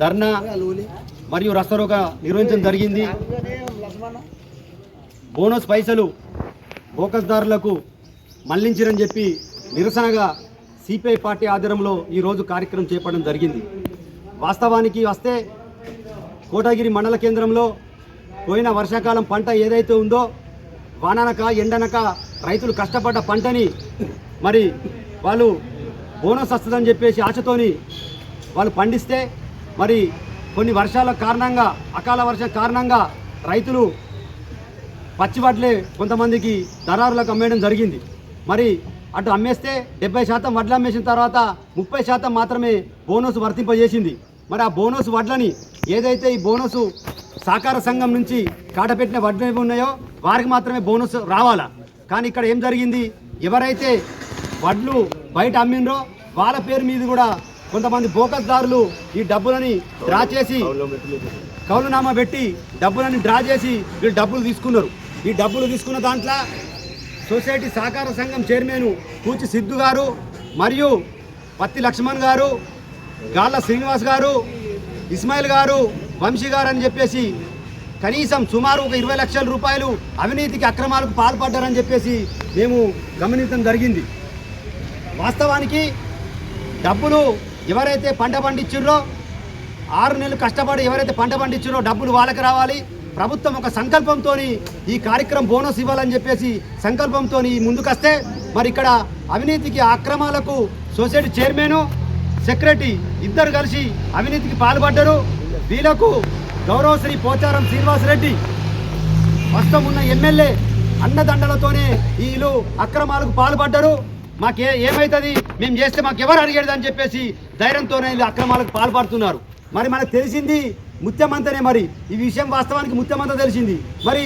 ధర్నా మరియు రస్తరోక నిర్వహించడం జరిగింది. బోనస్ పైసలు బోకస్దారులకు మళ్ళించిరని చెప్పి నిరసనగా సిపిఐ పార్టీ ఆధ్వర్యంలో ఈరోజు కార్యక్రమం చేపట్టడం జరిగింది. వాస్తవానికి వస్తే కోటగిరి మండల కేంద్రంలో పోయిన వర్షాకాలం పంట ఏదైతే ఉందో వాననక ఎండనక రైతులు కష్టపడ్డ పంటని మరి వాళ్ళు బోనస్ వస్తుందని చెప్పేసి ఆశతోని వాళ్ళు పండిస్తే మరి కొన్ని వర్షాల కారణంగా అకాల వర్షం కారణంగా రైతులు పచ్చి వడ్లే కొంతమందికి దళారులకు అమ్మేయడం జరిగింది. మరి అటు అమ్మేస్తే డెబ్బై శాతం వడ్లు అమ్మేసిన తర్వాత ముప్పై శాతం మాత్రమే బోనస్ వర్తింపజేసింది. మరి ఆ బోనస్ వడ్లని ఏదైతే ఈ బోనస్ సహకార సంఘం నుంచి కాటపెట్టిన వడ్లు ఏవి ఉన్నాయో వారికి మాత్రమే బోనస్ రావాలా? కానీ ఇక్కడ ఏం జరిగింది? ఎవరైతే వడ్లు బయట అమ్మిండ్రో వాళ్ళ పేరు మీద కూడా కొంతమంది బోకస్దారులు ఈ డబ్బులని డ్రా చేసి కౌలునామా పెట్టి డబ్బులని డ్రా చేసి వీళ్ళు డబ్బులు తీసుకున్నారు. ఈ డబ్బులు తీసుకున్న దాంట్లో సొసైటీ సహకార సంఘం చైర్మన్ కూచి సిద్ధు గారు మరియు పత్తి లక్ష్మణ్ గారు గాళ్ళ శ్రీనివాస్ గారు ఇస్మాయిల్ గారు వంశీ గారు అని చెప్పేసి కనీసం సుమారు ఒక ఇరవై లక్షల రూపాయలు అవినీతికి అక్రమాలకు పాల్పడ్డారని చెప్పేసి మేము గమనించడం జరిగింది. వాస్తవానికి డబ్బులు ఎవరైతే పంట పండించుర్రో ఆరు నెలలు కష్టపడి ఎవరైతే పంట పండించారో డబ్బులు వాళ్ళకి రావాలి. ప్రభుత్వం ఒక సంకల్పంతో ఈ కార్యక్రమం బోనస్ ఇవ్వాలని చెప్పేసి సంకల్పంతో ముందుకొస్తే మరి ఇక్కడ అవినీతికి అక్రమాలకు సొసైటీ చైర్మన్ సెక్రటరీ ఇద్దరు కలిసి అవినీతికి పాల్పడ్డారు. వీళ్ళకు గౌరవశ్రీ పోచారం శ్రీనివాసరెడ్డి ప్రస్తుతం ఉన్న ఎమ్మెల్యే అన్నదండలతోనే వీళ్ళు అక్రమాలకు పాల్పడ్డారు. మాకే ఏమవుతుంది మేము చేస్తే మాకు ఎవరు అడిగేది అని చెప్పేసి ధైర్యంతోనే అక్రమాలకు పాల్పడుతున్నారు. మరి మనకు తెలిసింది ముత్యమంతనే మరి. ఈ విషయం వాస్తవానికి ముత్యమంత తెలిసింది. మరి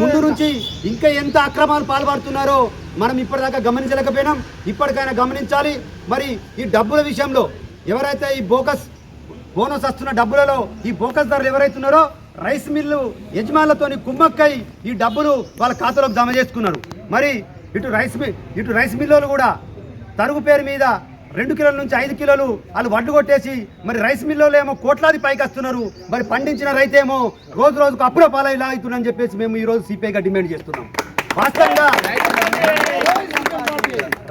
ముందు నుంచి ఇంకా ఎంత అక్రమాలు పాల్పడుతున్నారో మనం ఇప్పటిదాకా గమనించలేకపోయినాం. ఇప్పటికైనా గమనించాలి. మరి ఈ డబ్బుల విషయంలో ఎవరైతే ఈ బోకస్ బోనస్ వస్తున్న డబ్బులలో ఈ బోకస్ ధరలు ఎవరైతున్నారో రైస్ మిల్లు యజమానులతోని కుమ్మక్కై ఈ డబ్బులు వాళ్ళ ఖాతాలోకి జమ చేసుకున్నారు. మరి ఇటు రైస్ మిల్ ఇటు రైస్ మిల్లులు కూడా. తరుగు పేరు మీద రెండు కిలోల నుంచి ఐదు కిలోలు వాళ్ళు వడ్డు కొట్టేసి మరి రైస్ మిల్లులు ఏమో కోట్లాది పైకి వస్తున్నారు మరి పండించిన రైతేమో రోజు రోజుకు అప్పుల పాలైలా అవుతుందని చెప్పేసి మేము ఈ రోజు సిపిఐగా డిమాండ్ చేస్తున్నాం. వాస్తవంగా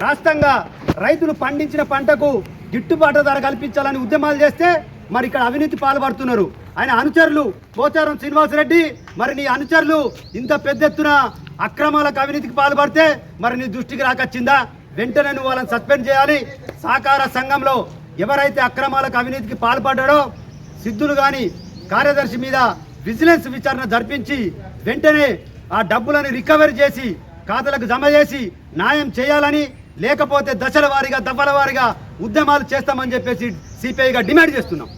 రాష్ట్రంగా రైతులు పండించిన పంటకు గిట్టుబాటు ధర కల్పించాలని ఉద్యమాలు చేస్తే మరి ఇక్కడ అవినీతి పాల్పడుతున్నారు. ఆయన అనుచరులు పోచారం శ్రీనివాసరెడ్డి మరి నీ అనుచరులు ఇంత పెద్ద ఎత్తున అక్రమాలకు అవినీతికి పాల్పడితే మరి నీ దృష్టికి రాకొచ్చిందా? వెంటనే నువ్వు వాళ్ళని సస్పెండ్ చేయాలి. సహకార సంఘంలో ఎవరైతే అక్రమాలకు అవినీతికి పాల్పడ్డాడో సిద్ధులు కానీ కార్యదర్శి మీద విజిలెన్స్ విచారణ జరిపించి వెంటనే ఆ డబ్బులను రికవరీ చేసి ఖాతాలకు జమ చేసి న్యాయం చేయాలని లేకపోతే దశల వారీగా దఫల వారీగా ఉద్యమాలు చేస్తామని చెప్పేసి సిపిఐగా డిమాండ్ చేస్తున్నాం.